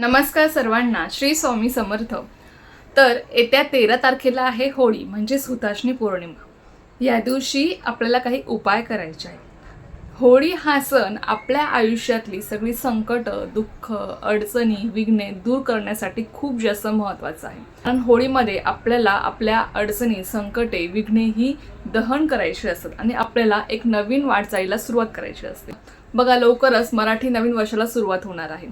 नमस्कार सर्वांना श्री स्वामी समर्थ. तर येत्या तेरा तारखेला आहे होळी म्हणजेच हुताशनी पौर्णिमा. या दिवशी आपल्याला काही उपाय करायचे आहेत. होळी हा सण आपल्या आयुष्यातली सगळी संकट दुःख अडचणी विघ्ने दूर करण्यासाठी खूप जास्त महत्त्वाचं आहे. कारण होळीमध्ये आपल्याला आपल्या अडचणी संकटे विघ्ने ही दहन करायची असतात आणि आपल्याला एक नवीन वाटचालीला सुरुवात करायची असते. बघा लवकरच मराठी नवीन वर्षाला सुरुवात होणार आहे.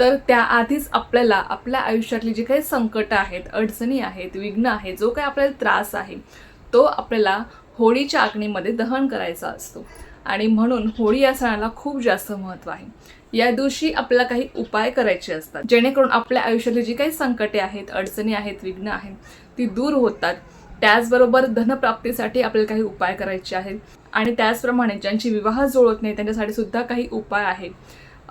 तर त्याआधीच आपल्याला आपल्या आयुष्यातली जी काही संकटं आहेत अडचणी आहेत विघ्न आहे जो काही आपल्याला त्रास आहे तो आपल्याला होळीच्या अग्नीमध्ये दहन करायचा असतो. आणि म्हणून होळी या सणाला खूप जास्त महत्त्व आहे. या दिवशी आपल्याला काही उपाय करायचे असतात. जेणेकरून आपल्या आयुष्यातली जी काही संकटे आहेत अडचणी आहेत विघ्न आहेत ती दूर होतात. त्याचबरोबर धनप्राप्तीसाठी आपल्याला काही उपाय करायचे आहेत. आणि त्याचप्रमाणे ज्यांची विवाह जुळत नाही त्यांच्यासाठी सुद्धा काही उपाय आहेत.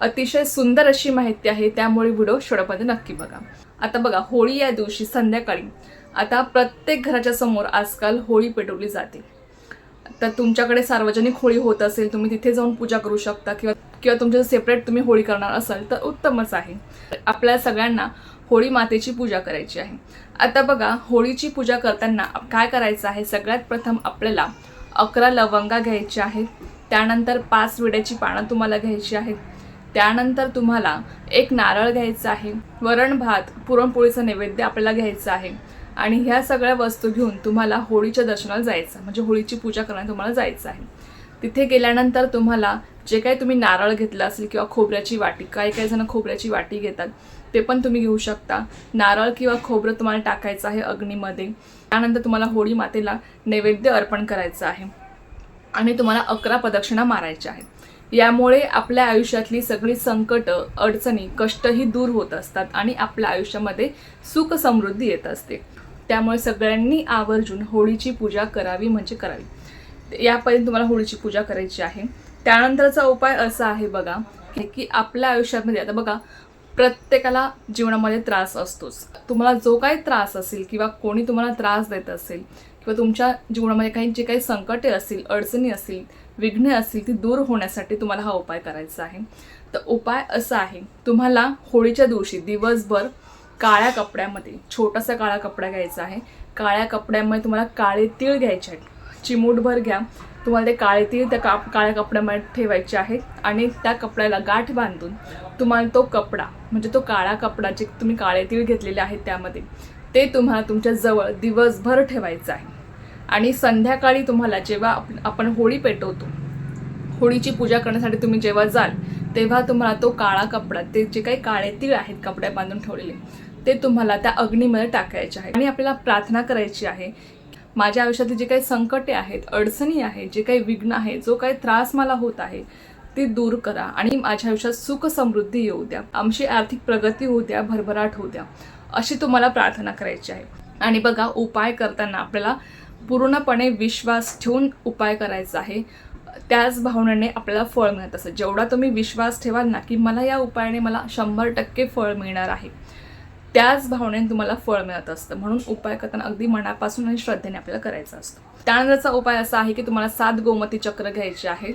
अतिशय सुंदर अशी माहिती आहे त्यामुळे व्हिडिओ शेवटपर्यंत नक्की बघा. आता बघा होळी या दिवशी संध्याकाळी आता प्रत्येक घराच्या समोर आजकाल होळी पेटवली जाते. तर तुमच्याकडे सार्वजनिक होळी होत असेल तुम्ही तिथे जाऊन पूजा करू शकता किंवा किंवा तुमच्या सेपरेट तुम्ही होळी करणार असाल तर उत्तमच आहे. आपल्या सगळ्यांना होळी मातेची पूजा करायची आहे. आता बघा होळीची पूजा करताना काय करायचं आहे? सगळ्यात प्रथम आपल्याला अकरा लवंगा घ्यायच्या आहेत. त्यानंतर पाच विड्याची पानं तुम्हाला घ्यायची आहेत. त्यानंतर तुम्हाला एक नारळ घ्यायचा आहे वरण भात पुरणपोळीचं नैवेद्य आपल्याला घ्यायचं आहे. आणि ह्या सगळ्या वस्तू घेऊन तुम्हाला होळीच्या दर्शनाला जायचं म्हणजे होळीची पूजा करणं तुम्हाला जायचं आहे. तिथे गेल्यानंतर तुम्हाला जे काही तुम्ही नारळ घेतलं असेल किंवा खोबऱ्याची वाटी काही काही जण खोबऱ्याची वाटी घेतात ते पण तुम्ही घेऊ शकता. नारळ किंवा खोबरं तुम्हाला टाकायचं आहे अग्नीमध्ये. त्यानंतर तुम्हाला होळी मातेला नैवेद्य अर्पण करायचं आहे. आणि तुम्हाला अकरा प्रदक्षिणा मारायच्या आहेत. यामुळे आपल्या आयुष्यातली सगळी संकट अडचणी कष्टही दूर होत असतात आणि आपल्या आयुष्यामध्ये सुख समृद्धी येत असते. त्यामुळे सगळ्यांनी आवर्जून होळीची पूजा करावी म्हणजे करावी. यापर्यंत तुम्हाला होळीची पूजा करायची आहे. त्यानंतरचा उपाय असा आहे बघा की- की आपल्या आयुष्यामध्ये आता बघा प्रत्येकाला जीवनामध्ये त्रास असतोच. तुम्हाला जो काही त्रास असेल किंवा कोणी तुम्हाला त्रास देत असेल किंवा तुमच्या जीवनामध्ये काही जे काही संकटे असतील अडचणी असतील विघ्ने असतील ती दूर होण्यासाठी तुम्हाला हा उपाय करायचा आहे. तर उपाय असा आहे तुम्हाला होळीच्या दिवशी दिवसभर काळ्या कपड्यामध्ये छोटासा काळा कपडा घ्यायचा आहे. काळ्या कपड्यामध्ये तुम्हाला काळे तीळ घ्यायचे आहेत. चिमूटभर घ्या. तुम्हाला ते काळे तीळ त्या का काळ्या कपड्यामध्ये ठेवायचे आहेत आणि त्या कपड्याला गाठ बांधून तुम्हाला तो कपडा म्हणजे तो काळा कपडा जे तुम्ही काळे तीळ घेतलेले आहेत त्यामध्ये ते तुम्हाला तुमच्या जवळ दिवसभर ठेवायचं आहे. आणि संध्याकाळी तुम्हाला जेव्हा आपण होळी पेटवतो होळीची पूजा करण्यासाठी तुम्ही जेव्हा जाल तेव्हा तुम्हाला तो काळा कपडा ते जे काही काळे तीळ आहेत कपड्या बांधून ठेवलेले ते तुम्हाला त्या अग्नीमध्ये टाकायचे आहे आणि आपल्याला प्रार्थना करायची आहे माझ्या आयुष्यातली जे काही संकटे आहेत अडचणी आहेत जे काही विघ्न आहे जो काही त्रास मला होत आहे ती दूर करा आणि माझ्या आयुष्यात सुख समृद्धी येऊ द्या. आमची आर्थिक प्रगती होऊ द्या भरभराट होऊ द्या अशी तुम्हाला प्रार्थना करायची आहे. आणि बघा उपाय करताना आपल्याला पूर्णपणे विश्वास ठेवून उपाय करायचा आहे. त्याच भावनेने आपल्याला फळ मिळत असतं. जेवढा तुम्ही विश्वास ठेवाल ना की मला या उपायाने मला शंभर टक्के फळ मिळणार आहे त्याच भावनेने तुम्हाला फळ मिळत असतं. म्हणून उपाय करताना अगदी मनापासून आणि श्रद्धेने आपल्याला करायचा असतो. त्यानंतरचा उपाय असा आहे की तुम्हाला सात गोमती चक्र घ्यायचे आहे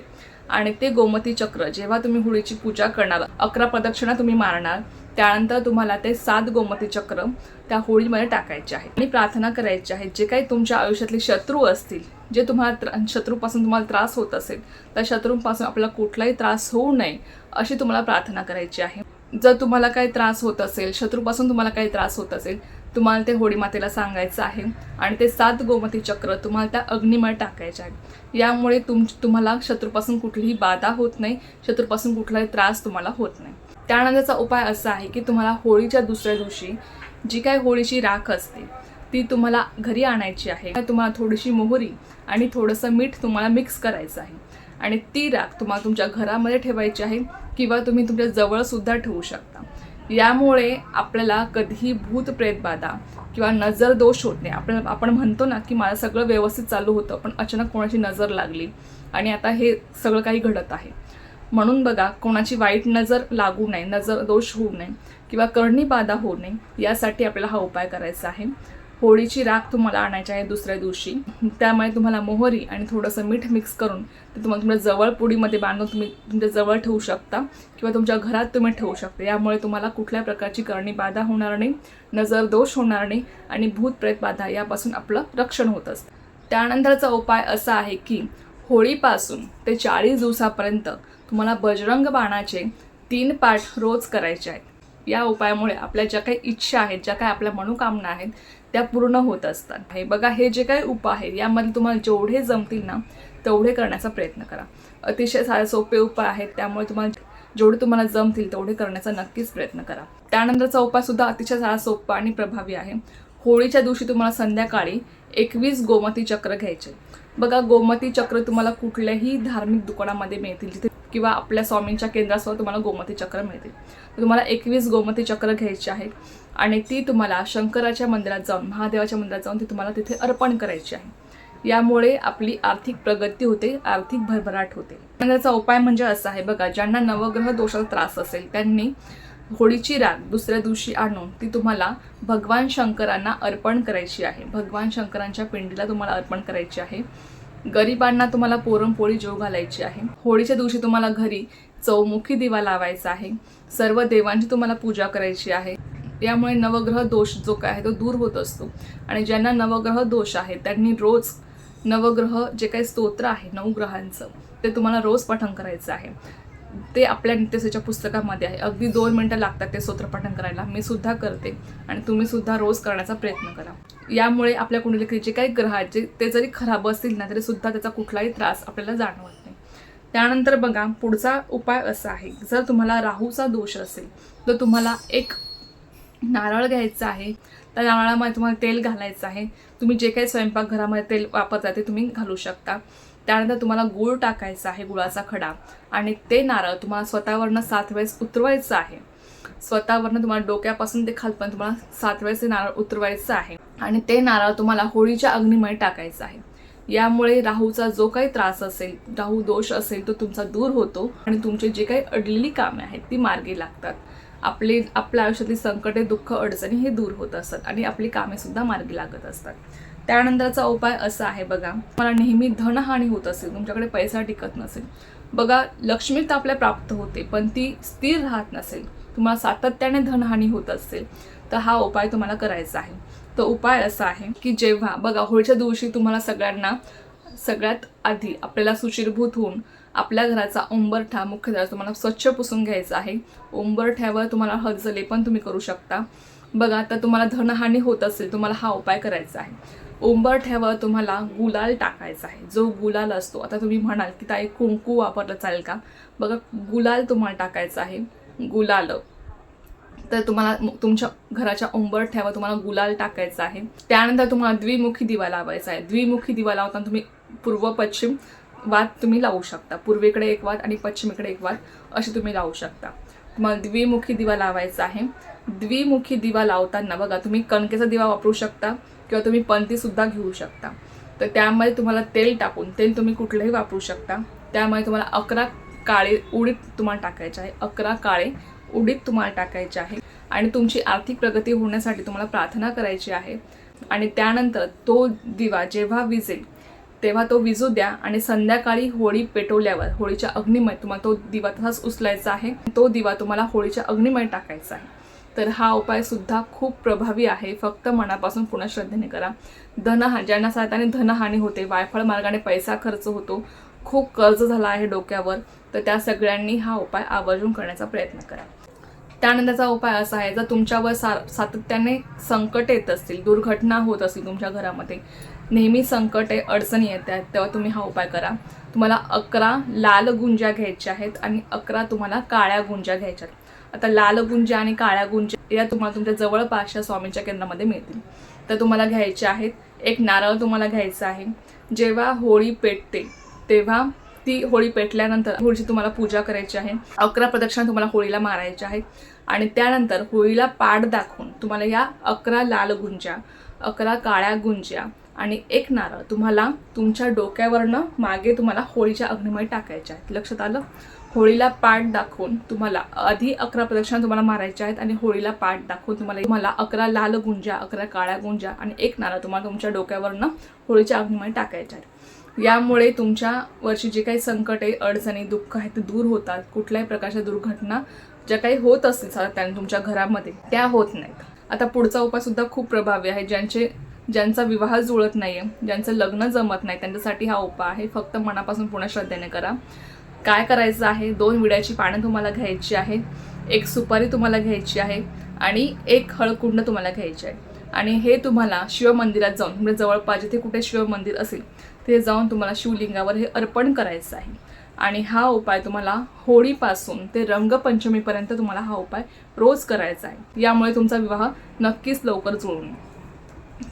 आणि ते गोमती चक्र जेव्हा तुम्ही होळीची पूजा करणार अकरा प्रदक्षिणा तुम्ही मारणार त्यानंतर तुम्हाला ते सात गोमती चक्र त्या होळीमध्ये टाकायचे आहे आणि प्रार्थना करायची आहे. जे काही तुमच्या आयुष्यातले शत्रू असतील जे तुम्हाला त्र शत्रूपासून तुम्हाला त्रास होत असेल त्या शत्रूंपासून आपला कुठलाही त्रास होऊ नये अशी तुम्हाला प्रार्थना करायची आहे. जर तुम्हाला काही त्रास होत असेल शत्रूपासून तुम्हाला काही त्रास होत असेल तुम्हाला ते होळी मातेला सांगायचं आहे. आणि ते सात गोमती चक्र तुम्हाला त्या अग्निमय टाकायचे आहेत. यामुळे तुम तुम्हाला शत्रूपासून कुठलीही बाधा होत नाही शत्रूपासून कुठलाही त्रास तुम्हाला होत नाही. त्यानंतरचा उपाय असा आहे की तुम्हाला होळीच्या दुसऱ्या दिवशी जी काही होळीची राख असते ती तुम्हाला घरी आणायची आहे. तुम्हाला थोडीशी मोहरी आणि थोडंसं मीठ तुम्हाला मिक्स करायचं आहे. आणि ती राख तुम्हाला तुमच्या घरामध्ये ठेवायची आहे किंवा तुम्ही तुमच्या जवळसुद्धा ठेवू शकता. यामुळे आपल्याला कधीही भूत बाधा किंवा नजर दोष होत नाही. आपल्याला आपण म्हणतो ना की मला सगळं व्यवस्थित चालू होतं पण अचानक कोणाची नजर लागली आणि आता हे सगळं काही घडत आहे. म्हणून बघा कोणाची वाईट नजर लागू नये नजर दोष होऊ नये किंवा करणी बाधा होऊ नये यासाठी आपल्याला हा उपाय करायचा आहे. होळीची राख तुम्हाला आणायची आहे दुसऱ्या दिवशी. त्यामुळे तुम्हाला मोहरी आणि थोडंसं मीठ मिक्स करून ते तुम्हाला तुमच्या जवळ पुडीमध्ये बांधून तुम्ही तुमच्या जवळ ठेवू शकता किंवा तुमच्या घरात तुम्ही ठेवू शकता. यामुळे तुम्हाला कुठल्या प्रकारची करणी बाधा होणार नाही नजर दोष होणार नाही आणि भूतप्रेत बाधा यापासून आपलं रक्षण होत असतं. त्यानंतरचा उपाय असा आहे की होळीपासून ते चाळीस दिवसापर्यंत तुम्हाला बजरंग बाणाचे तीन पाठ रोज करायचे आहेत. या उपायामुळे आपल्या ज्या काही इच्छा आहेत ज्या काही आपल्या मनोकामना आहेत त्या पूर्ण होत असतात. हे बघा हे जे काही उपाय आहेत यामध्ये तुम्हाला जेवढे जमतील ना तेवढे करण्याचा प्रयत्न करा. अतिशय सारे सोपे उपाय आहेत त्यामुळे तुम्हाला जेवढे तुम्हाला जमतील तेवढे करण्याचा नक्कीच प्रयत्न करा. त्यानंतरचा उपाय सुद्धा अतिशय सारा सोपा आणि प्रभावी आहे. होळीच्या दिवशी तुम्हाला संध्याकाळी एकवीस गोमती चक्र घ्यायचे. बघा गोमती चक्र तुम्हाला कुठल्याही धार्मिक दुकानामध्ये मिळतील. जिथे किंवा आपल्या स्वामींच्या केंद्रासह तुम्हाला गोमती चक्र मिळते तुम्हाला एकवीस गोमती चक्र घ्यायची आहेत आणि ती तुम्हाला शंकराच्या मंदिरात जाऊन महादेवाच्या मंदिरात जाऊन ती तुम्हाला तिथे अर्पण करायची आहे. यामुळे आपली आर्थिक प्रगती होते आर्थिक भरभराट होते. त्याचा उपाय म्हणजे असा आहे बघा ज्यांना नवग्रह दोषाचा त्रास असेल त्यांनी होळीची राग दुसऱ्या दिवशी आणून ती तुम्हाला भगवान शंकरांना अर्पण करायची आहे. भगवान शंकरांच्या पिंडीला तुम्हाला अर्पण करायची आहे. गरिबांना तुम्हाला पुरणपोळी जेव घालायची आहे. होळीच्या दिवशी तुम्हाला घरी चौमुखी दिवा लावायचा आहे. सर्व देवांची तुम्हाला पूजा करायची आहे. यामुळे नवग्रह दोष जो काय आहे तो दूर होत असतो. आणि ज्यांना नवग्रह दोष आहे त्यांनी रोज नवग्रह जे काही स्तोत्र आहे नऊ ग्रहांचं ते तुम्हाला रोज पठण करायचं आहे. ते आपल्या नित्यसेच्या पुस्तकामध्ये आहे. अगदी दोन मिनटं लागतात ते सूत्रपठन करायला. मी सुद्धा करते आणि तुम्ही सुद्धा रोज करण्याचा प्रयत्न करा. यामुळे आपल्या कुंडलिकेचे जे काही ग्रहाचे ते जरी खराब असतील ना तरी सुद्धा त्याचा कुठलाही त्रास आपल्याला जाणवत नाही. त्यानंतर बघा पुढचा उपाय असा आहे. जर तुम्हाला राहूचा दोष असेल तर तुम्हाला एक नारळ घ्यायचा आहे. त्या नारळामध्ये तुम्हाला तेल घालायचं आहे. तुम्ही जे काही स्वयंपाकघरामध्ये तेल वापरता ते तुम्ही घालू शकता. त्यानंतर तुम्हाला गूळ टाकायचा आहे गुळाचा खडा. आणि ते नारळ तुम्हाला स्वतःवरनं सात वेळेस उतरवायचं आहे. स्वतःवरनं तुम्हाला डोक्यापासून ते खालपर्यंत तुम्हाला सात वेळेस ते नारळ उतरवायचं आहे. आणि ते नारळ तुम्हाला होळीच्या अग्निमय टाकायचं आहे. यामुळे राहूचा जो काही त्रास असेल राहू दोष असेल तो तुमचा दूर होतो आणि तुमचे जे काही अडलेली कामे आहेत ती मार्गी लागतात. आपले आपल्या आयुष्यातली संकटे दुःख अडचणी हे दूर होत असतात आणि आपली कामे सुद्धा मार्गी लागत असतात. त्यानंतरचा उपाय असा आहे बघा. मला नेहमी धनहानी होत असेल तुमच्याकडे पैसा टिकत नसेल. बघा लक्ष्मी तर आपल्या प्राप्त होते पण ती स्थिर राहत नसेल. तुम्हाला सातत्याने धनहानी होत असेल तर हा उपाय तुम्हाला करायचा आहे. तर उपाय असा आहे की जेव्हा बघा होळीच्या दिवशी तुम्हाला सगळ्यांना सगळ्यात आधी आपल्याला सुशीरभूत होऊन आपल्या घराचा उंबरठा मुख्यतः तुम्हाला स्वच्छ पुसून घ्यायचा आहे. उंबरठ्यावर तुम्हाला हळदचं लेपन तुम्ही करू शकता. बघा तर तुम्हाला धनहानी होत असेल तुम्हाला हा उपाय करायचा आहे. उंबरठ्यावर तुम्हाला गुलाल टाकायचा आहे. जो गुलाल असतो आता तुम्ही म्हणाल की ताई कुंकू वापरलं चालेल का? बघा गुलाल तुम्हाला टाकायचा आहे. गुलाल. तर तुम्हाला तुमच्या घराच्या उंबरठ्यावर तुम्हाला गुलाल टाकायचा आहे. त्यानंतर तुम्हाला द्विमुखी दिवा लावायचा आहे. द्विमुखी दिवा लावताना तुम्ही पूर्व पश्चिम वाद तुम्ही लावू शकता. पूर्वेकडे एक वाद आणि पश्चिमेकडे एक वाद असे तुम्ही लावू शकता. तुम्हाला द्विमुखी दिवा लावायचा आहे. द्विमुखी दिवा लावताना बघा तुम्ही कणकेचा दिवा वापरू शकता. किंवा तुम्ही पंथीसुद्धा घेऊ शकता. तर त्यामध्ये तुम्हाला तेल टाकून तेल तुम्ही कुठलंही वापरू शकता. त्यामुळे तुम्हाला अकरा काळे उडीद तुम्हाला टाकायचे आहे. अकरा काळे उडीद तुम्हाला टाकायचे आहे. आणि तुमची आर्थिक प्रगती होण्यासाठी तुम्हाला प्रार्थना करायची आहे. आणि त्यानंतर तो दिवा जेव्हा विजेल तेव्हा तो विजू द्या आणि संध्याकाळी होळी पेटवल्यावर होळीच्या अग्निमय तुम्हाला तो दिवा तसाच उचलायचा आहे. तो दिवा तुम्हाला होळीच्या अग्निमय टाकायचा आहे. तर हा उपायसुद्धा खूप प्रभावी आहे. फक्त मनापासून पुन्हा श्रद्धेने करा. धनहा ज्यांना साधाने धनहानी होते वायफळ मार्गाने पैसा खर्च होतो खूप कर्ज झाला आहे डोक्यावर तर त्या सगळ्यांनी हा उपाय आवर्जून करण्याचा प्रयत्न करा. त्यानंतरचा उपाय असा आहे जर तुमच्यावर सा सातत्याने संकट येत असतील दुर्घटना होत असतील तुमच्या घरामध्ये नेहमी संकटे अडचणी येत आहेत तेव्हा तुम्ही हा उपाय करा. तुम्हाला अकरा लाल गुंज्या घ्यायच्या आहेत आणि अकरा तुम्हाला काळ्या गुंज्या घ्यायच्या आहेत. आता लाल गुंज्या आणि काळ्या गुंज्या या तुम्हाला तुमच्या जवळपासच्या स्वामींच्या केंद्रामध्ये मिळतील. तर तुम्हाला घ्यायचे आहेत. एक नारळ तुम्हाला घ्यायचा आहे. जेव्हा होळी पेटते तेव्हा ती होळी पेटल्यानंतर होळीची तुम्हाला पूजा करायची आहे. अकरा प्रदक्षिणा तुम्हाला होळीला मारायच्या आहेत. आणि त्यानंतर होळीला पाठ दाखवून तुम्हाला या अकरा लाल गुंज्या अकरा काळ्या गुंज्या आणि एक नारळ तुम्हाला तुमच्या डोक्यावरनं मागे तुम्हाला होळीच्या अग्निमय टाकायच्या आहेत. लक्षात आलं? होळीला पाठ दाखवून तुम्हाला आधी अकरा प्रदक्षिणा तुम्हाला मारायच्या आहेत आणि होळीला पाठ दाखवून तुम्हाला तुम्हाला अकरा लाल गुंजा अकरा काळ्या गुंजा आणि एक नारळ तुम्हाला तुमच्या डोक्यावरनं होळीच्या अग्नीमध्ये टाकायच्या आहेत. यामुळे तुमच्या वर्षी जे काही संकट आहे अडचणी दुःख आहे ते दूर होतात. कुठल्याही प्रकारच्या दुर्घटना ज्या काही होत असतील सातत्याने तुमच्या घरामध्ये त्या होत नाहीत. आता पुढचा उपाय सुद्धा खूप प्रभावी आहे. ज्यांचे ज्यांचा विवाह जुळत नाही आहे ज्यांचं लग्न जमत नाही त्यांच्यासाठी हा उपाय आहे. फक्त मनापासून पुन्हा श्रद्धेने करा. काय करायचं आहे? दोन विड्याची पानं तुम्हाला घ्यायची आहे एक सुपारी तुम्हाला घ्यायची आहे आणि एक हळकुंड तुम्हाला घ्यायची आहे. आणि हे तुम्हाला शिवमंदिरात जाऊन म्हणजे जवळपास जिथे कुठे शिवमंदिर असेल तिथे जाऊन तुम्हाला शिवलिंगावर हे अर्पण करायचं आहे. आणि हा उपाय तुम्हाला होळीपासून ते रंगपंचमीपर्यंत तुम्हाला हा उपाय रोज करायचा आहे. यामुळे तुमचा विवाह नक्कीच लवकर जुळून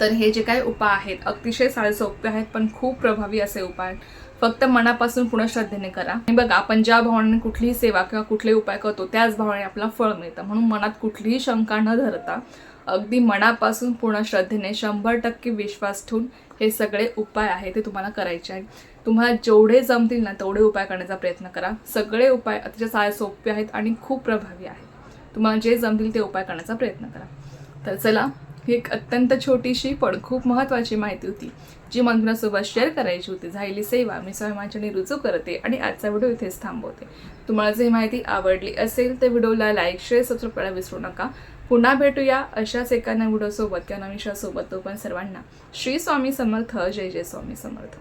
तर हे जे काही उपाय आहेत अतिशय साधे सोपे आहेत पण खूप प्रभावी असे उपाय आहेत. फक्त मनापासून पूर्ण श्रद्धेने करा. आणि बघा आपण ज्या भावनेने कुठलीही सेवा किंवा कुठलेही उपाय करतो त्याच भावने आपला फळ मिळतं. म्हणून मनात कुठलीही शंका न धरता अगदी मनापासून पूर्ण श्रद्धेने शंभर टक्के विश्वास ठेवून हे सगळे उपाय आहे ते तुम्हाला करायचे आहेत. तुम्हाला जेवढे जमतील ना तेवढे उपाय करण्याचा प्रयत्न करा. सगळे उपाय अतिशय साय सोपे आहेत आणि खूप प्रभावी आहेत. तुम्हाला जे जमतील ते उपाय करण्याचा प्रयत्न करा. तर चला ही एक अत्यंत छोटीशी पण खूप महत्त्वाची माहिती होती जी मंत्रासोबत शेअर करायची होती. झालेली सेवा मी स्वयंमांच्याने रुजू करते आणि आजचा व्हिडिओ इथेच थांबवते. तुम्हाला जर माहिती आवडली असेल तर व्हिडिओला लाईक शेअर सबस्क्राईब करायला विसरू नका. पुन्हा भेटूया अशाच एका नवीन व्हिडिओसोबत किंवा नवीन तो पण सर्वांना श्री स्वामी समर्थ जय जय स्वामी समर्थ.